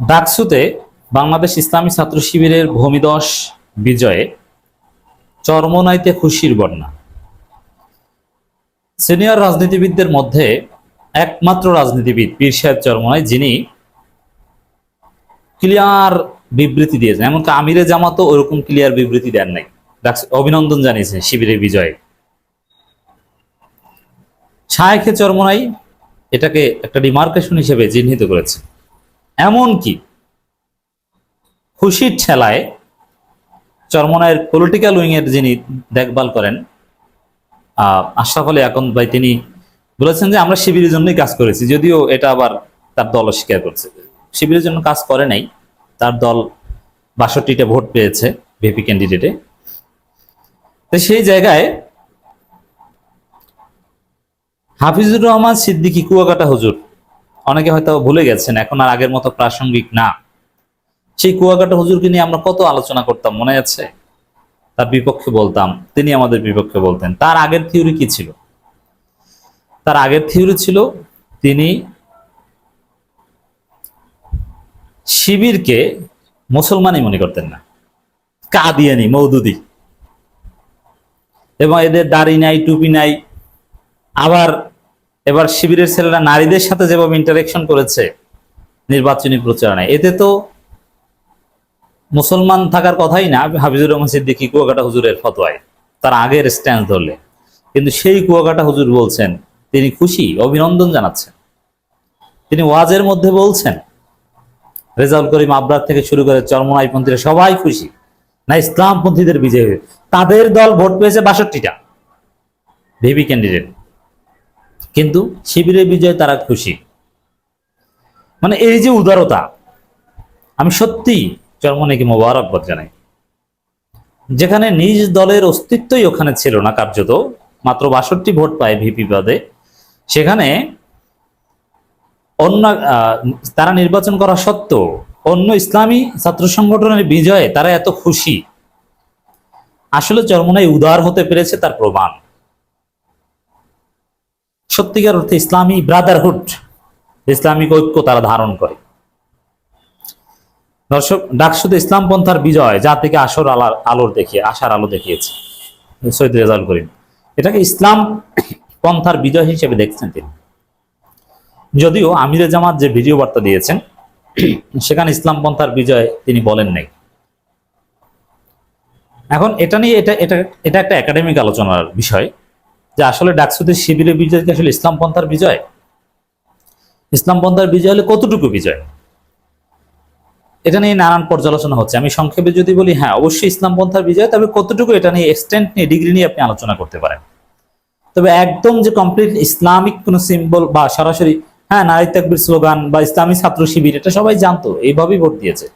ডাকসুতে বাংলাদেশ ইসলামী ছাত্র শিবিরের ভূমিদশ বিজয়ে চরমনাইতে খুশির বন্যা। সিনিয়র রাজনীতিবিদদের মধ্যে একমাত্র রাজনীতিবিদ পীর সাহেব চরমনাই, যিনি ক্লিয়ার বিবৃতি দিয়েছেন। এমনকি আমিরে জামাতও ওরকম ক্লিয়ার বিবৃতি দেন নাই। অভিনন্দন জানিয়েছেন শিবিরের বিজয়ে। শায়েখে চরমনাই এটাকে একটা ডিমার্কেশন হিসেবে চিহ্নিত করেছে এমন কি খুশির ঠেলায় চরমনায়ের পলিটিক্যাল উইং এর যিনি দেখভাল করেন আশরাফ আলী আকন্দ ভাই তিনি বলেছেন যে আমরা শিবিরের জন্যই কাজ করেছি, যদিও এটা আবার তার দল অস্বীকার করছে। শিবিরের জন্য কাজ করে নাই, তার দল বাষট্টিটা ভোট পেয়েছে ভিপি ক্যান্ডিডেটে তো সেই জায়গায় হাফিজুর রহমান সিদ্দিকী কুয়াকাটা হুজুর অনেকে হয়তো ভুলে গেছেন, এখন আর আগের মতো প্রাসঙ্গিক না। সেই কুয়াকাটা হুজুরকে নিয়ে আমরা কত আলোচনা করতাম, মনে আছে? তার বিপক্ষে বলতাম, তিনি আমাদের বিপক্ষে বলতেন, তার আগের থিওরি কি ছিল? তার আগের থিওরি ছিল, তিনি শিবিরকে মুসলমানই মনে করতেন না। কাদিয়ানি, মৌদুদি। এবং এদের দাড়ি নাই, টুপি নাই, আবার এবার শিবিরের ছেলেরা নারীদের সাথে যেভাবে ইন্টারেকশন করেছে নির্বাচনী প্রচারণায়, এতে তো মুসলমান থাকার কথাই না। হাফিজুর রহমান সিদ্দিকী কুয়াকাটা হুজুরের ফতোয়ায়, তার আগের স্ট্যান্ড ধরলে। কিন্তু সেই কুয়াকাটা হুজুর বলছেন, তিনি খুশি, অভিনন্দন জানাচ্ছেন। তিনি ওয়াজের মধ্যে বলছেন, রেজাউল করিম আবরার থেকে শুরু করে চরমনাইপন্থীরা সবাই খুশি। না, ইসলামপন্থীদের বিজয় তাদের দল ভোট পেয়েছে বাষট্টিটা। ভিপি ক্যান্ডিডেট কিন্তু শিবিরের বিজয়ে তারা খুশি। মানে এই যে উদারতা, আমি সত্যি চরমনাইকে মোবারকবাদ জানাই। যেখানে নিজ দলের অস্তিত্বই ওখানে ছিল না কার্যত, মাত্র বাষট্টি ভোট পায় ভিপি পদে। সেখানে অন্য তারা নির্বাচন করা সত্ত্বেও অন্য ইসলামী ছাত্র সংগঠনের বিজয়ে তারা এত খুশি। আসলে চরমনাই উদার হতে পেরেছে তার প্রমাণ। সত্যিকার অর্থে ইসলামী ব্রাদারহুড ইসলামিক ঐক্য তারা ধারণ করে। দর্শক, ডাকসুদ ইসলাম পন্থার বিজয় যা থেকে আসর আলার আলোর দেখিয়ে আশার আলো দেখিয়েছে। সৈয়দ রেজাউল করিম, এটাকে ইসলাম পন্থার বিজয় হিসেবে দেখছেন তিনি। যদিও আমিরে জামাত যে ভিডিও বার্তা দিয়েছেন, সেখানে ইসলাম পন্থার বিজয় তিনি বলেন নাই। এখন এটা নিয়ে এটা এটা এটা একটা একাডেমিক আলোচনার বিষয়। যে আসলে ডাকসুদের শিবিরের বিজয় কি আসলে ইসলাম পন্থার বিজয়? ইসলাম পন্থার বিজয় হলে কতটুকু বিজয়? এটা নিয়ে নানান পর্যালোচনা হচ্ছে। আমি সংক্ষেপে যদি বলি হ্যাঁ অবশ্যই ইসলাম পন্থার বিজয়, তবে কতটুকু এটা নিয়ে এক্সটেন্ট নিয়ে ডিগ্রি নিয়ে আপনি আলোচনা করতে পারেন? তবে একদম যে কমপ্লিট ইসলামিক কোন সিম্বল বা সরাসরি হ্যাঁ নারী তাকবির স্লোগান বা ইসলামী ছাত্র শিবির, এটা সবাই জানতো, এইভাবেই ভোট দিয়েছে।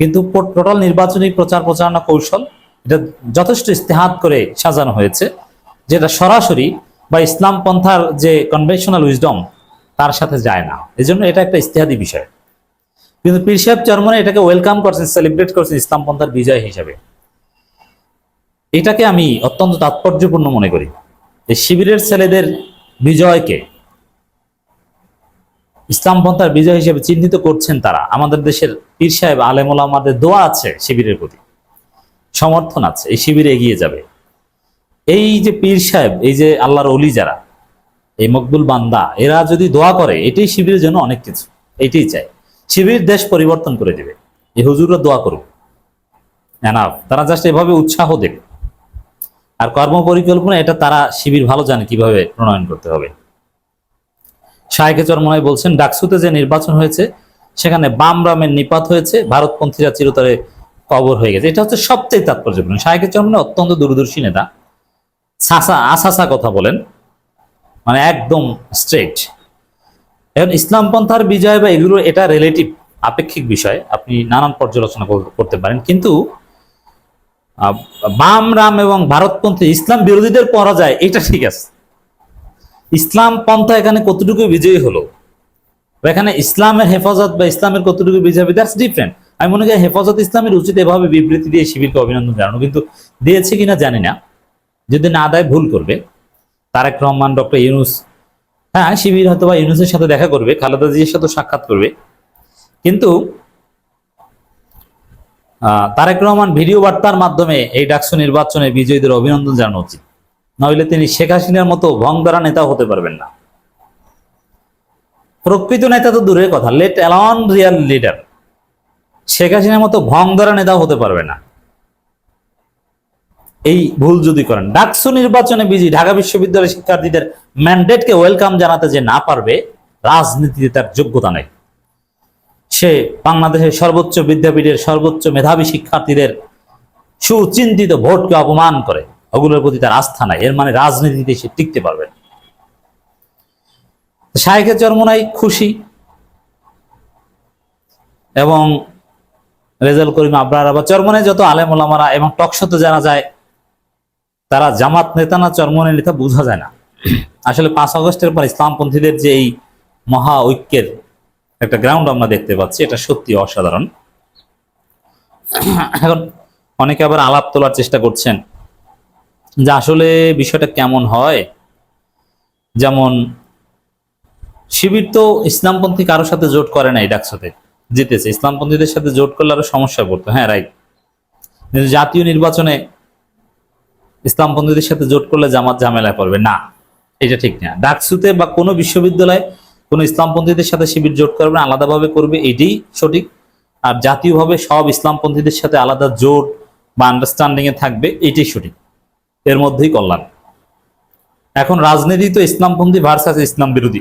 কিন্তু টোটাল নির্বাচনী প্রচার প্রচারণা কৌশল, এটা যথেষ্ট ইস্তেহাত করে সাজানো হয়েছে। যেটা সরাসরি বা ইসলাম পন্থার যে কনভেনশনাল উইজডম তার সাথে যায় না। এজন্য এটা একটা ইস্তেহাদি বিষয়। কিন্তু পীর সাহেব চরমনে এটাকে ওয়েলকাম করছেন সেলিব্রেট করছেন ইসলাম পন্থার বিজয় হিসাবে। এটাকে আমি অত্যন্ত তাৎপর্যপূর্ণ মনে করি। এই শিবিরের ছেলেদের বিজয়কে ইসলাম পন্থার বিজয় হিসেবে চিহ্নিত করছেন তারা। আমাদের দেশের পীর সাহেব আলেমুল আমাদের দোয়া আছে শিবিরের প্রতি। সমর্থন আছে। এই শিবিরে এগিয়ে যাবে। এই যে পীর সাহেব, এই যে আল্লাহর অলি যারা, এই মকবুল বান্দা, এরা যদি দোয়া করে, এটাই শিবিরের জন্য অনেক কিছু, এটাই চাই শিবির দেশ পরিবর্তন করে দেবে। এই হুজুররা দোয়া করুক। এনাফ, তারা জাস্ট এভাবে উৎসাহ দেবে। আর কর্ম পরিকল্পনা এটা তারা শিবির ভালো জানে কীভাবে প্রণয়ন করতে হবে। শাহেকে চরমনাই বলছেন, ডাকসুতে যে নির্বাচন হয়েছে, সেখানে বাম রামের নিপাত হয়েছে, ভারতপন্থীরা চিরতরে কবর হয়ে গেছে। এটা হচ্ছে সবচেয়ে তাৎপর্যপূর্ণ। শাহেকে চরমনাই অত্যন্ত দূরদর্শী নেতা। সাসা, আসাসা কথা বলেন। মানে একদম স্ট্রেট এখন ইসলাম পন্থার বিজয় বা এগুলো এটা রিলেটিভ আপেক্ষিক বিষয়। আপনি নানান পর্যালোচনা করতে পারেন। কিন্তু বাম, রাম এবং ভারতপন্থী ইসলাম বিরোধীদের পরাজয়, এটা ঠিক আছে। ইসলাম পন্থা এখানে কতটুকু বিজয়ী হলো? এখানে ইসলামের হেফাজত বা ইসলামের কতটুকু বিজয় দ্যাটস ডিফারেন্ট আমি মনে করি হেফাজত ইসলামের উচিত এভাবে বিবৃতি দিয়ে শিবিরকে অভিনন্দন জানানো। কিন্তু দিয়েছে কিনা জানি না। যদি না দেয় ভুল করবে। তারেক রহমান, ডক্টর ইউনুস হ্যাঁ শিবির হয়তো বা ইউনুসের সাথে দেখা করবে, খালেদা জির সাথে সাক্ষাৎ করবে। কিন্তু তারেক রহমান ভিডিও বার্তার মাধ্যমে এই ডাকসু নির্বাচনে বিজয়ীদের অভিনন্দন জানানো উচিত। নইলে তিনি শেখ হাসিনার মতো ভংদারা নেতা হতে পারবেন না। প্রকৃত নেতা তো দূরের কথা let alone real leader Sheikh হাসিনার মতো ভংদারা নেতা হতে পারবে না। এই ভুল যদি করেন। ডাকসু নির্বাচনে বিজি ঢাকা বিশ্ববিদ্যালয়ের শিক্ষার্থীদের ম্যান্ডেটকে ওয়েলকাম জানাতে যে না পারবে, রাজনীতিতে তার যোগ্যতা নেই। সে বাংলাদেশের সর্বোচ্চ বিদ্যাপীঠের সর্বোচ্চ মেধাবী শিক্ষার্থীদের সুচিন্তিত ভোটকে অপমান করে। ওগুলোর প্রতি তার আস্থা নাই। এর মানে রাজনীতিতে সে টিকতে পারবে। শায়েখের চরমনাই খুশি। এবং রেজাল করিম আবরার বা চরমনে যত আলেম ওলামারা এবং টকশতে জানা যায় তারা জামাত নেতা না চরমনে নেতা বোঝা যায় না। আসলে পাঁচ আগস্টের পর ইসলামপন্থীদের যে এই মহা ঐক্যের একটা গ্রাউন্ড আমরা দেখতে পাচ্ছি, এটা সত্যি অসাধারণ। এখন অনেকে আবার আলাপ তোলার চেষ্টা করছেন যে আসলে বিষয়টা কেমন হয়। যেমন, শিবির তো ইসলামপন্থী কারোর সাথে জোট করে নাই ডাকসাতে, জিতেছে। ইসলামপন্থীদের সাথে জোট করলে আরও সমস্যা পড়তো। হ্যাঁ রাইট জাতীয় নির্বাচনে ইসলামপন্থীদের সাথে জোট করলে জামাত ঝামেলায় পড়বে। না, এটা ঠিক না। ডাকসুতে বা কোনো বিশ্ববিদ্যালয়ে কোনো ইসলামপন্থীদের সাথে শিবির জোট করবে আলাদাভাবে করবে, এটাই সঠিক। আর জাতীয়ভাবে সব ইসলামপন্থীদের সাথে আলাদা জোট বা আন্ডারস্ট্যান্ডিং এ থাকবে, এটাই সঠিক। এর মধ্যেই কল্যাণ। এখন রাজনীতি তো ইসলামপন্থী ভার্সাস ইসলাম বিরোধী।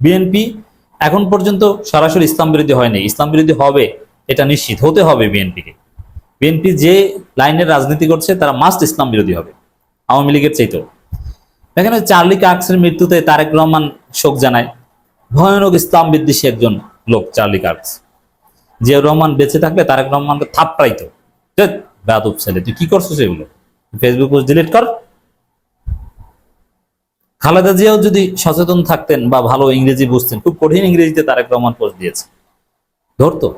বিএনপি এখন পর্যন্ত সরাসরি ইসলাম বিরোধী হয়নি। ইসলাম বিরোধী হবে, এটা নিশ্চিত। হতে হবে বিএনপিকে। বিএনপি যে লাইনের রাজনীতি করছে, তারা মাস্ট ইসলাম বিরোধী হবে, আওয়ামী লীগের চাইতেও। এখানে চার্লি কার্কসের মৃত্যুতে তারেক রহমান শোক জানায়। ভয়ানক ইসলাম বিদ্বেষী একজন লোক, চার্লি কার্কস। জিয়াউর রহমান বেঁচে থাকলে তারেক রহমানকে থাপড়াইতো। বেয়াদব ছেলে, তুই কি করছিস এগুলো? ফেসবুক পোস্ট ডিলিট কর। খালেদা জিয়াও যদি সচেতন থাকতেন বা ভালো ইংরেজি বুঝতেন, খুব কঠিন ইংরেজিতে তারেক রহমান পোস্ট দিয়েছে। ধরতো।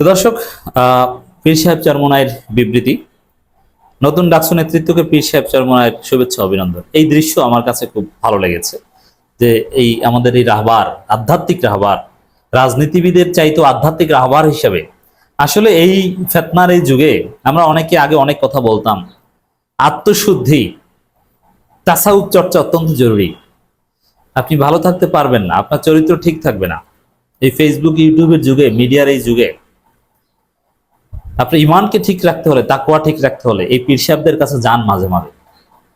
তো দর্শক পীর সাহেব চরমনায়ের বিবৃতি। নতুন ডাকসু নেতৃত্বকে পীর সাহেব চরমনায়ের শুভেচ্ছা, অভিনন্দন। এই দৃশ্য আমার কাছে খুব ভালো লেগেছে যে এই আমাদের এই রাহবার, আধ্যাত্মিক রাহবার, রাজনীতিবিদের চাইতো আধ্যাত্মিক রাহবার হিসাবে। আসলে এই ফেতনার এই যুগে আমরা অনেকে আগে অনেক কথা বলতাম, আত্মশুদ্ধি তাসাউদ চর্চা অত্যন্ত জরুরি। আপনি ভালো থাকতে পারবেন না, আপনার চরিত্র ঠিক থাকবে না। এই ফেসবুক ইউটিউবের যুগে মিডিয়ার এই যুগে আপনার ইমানকে ঠিক রাখতে হলে তাকুয়া ঠিক রাখতে হলে এই পীর সাহেবদের কাছে যান মাঝে মাঝে।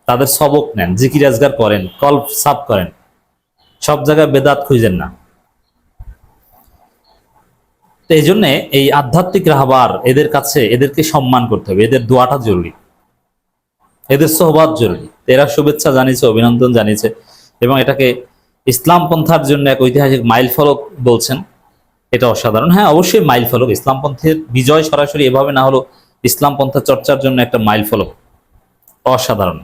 তাদের সবক নেন, জিকির আজগার করেন কল্প সাফ করেন। সব জায়গায় বেদাত খুঁজেন না। তো এই জন্যে এই আধ্যাত্মিক রাহবার এদের কাছে এদেরকে সম্মান করতে হবে। এদের দোয়াটা জরুরি। এদের সোহবাদ জরুরি। এরা শুভেচ্ছা জানিয়েছে, অভিনন্দন জানিয়েছে এবং এটাকে ইসলাম পন্থার জন্য এক ঐতিহাসিক মাইল ফলক বলছেন। এটা অসাধারণ। হ্যাঁ অবশ্যই মাইল ফলক। ইসলাম পন্থের বিজয় সরাসরি এভাবে না হলো ইসলাম পন্থা চর্চার জন্য একটা মাইল ফলক। অসাধারণ।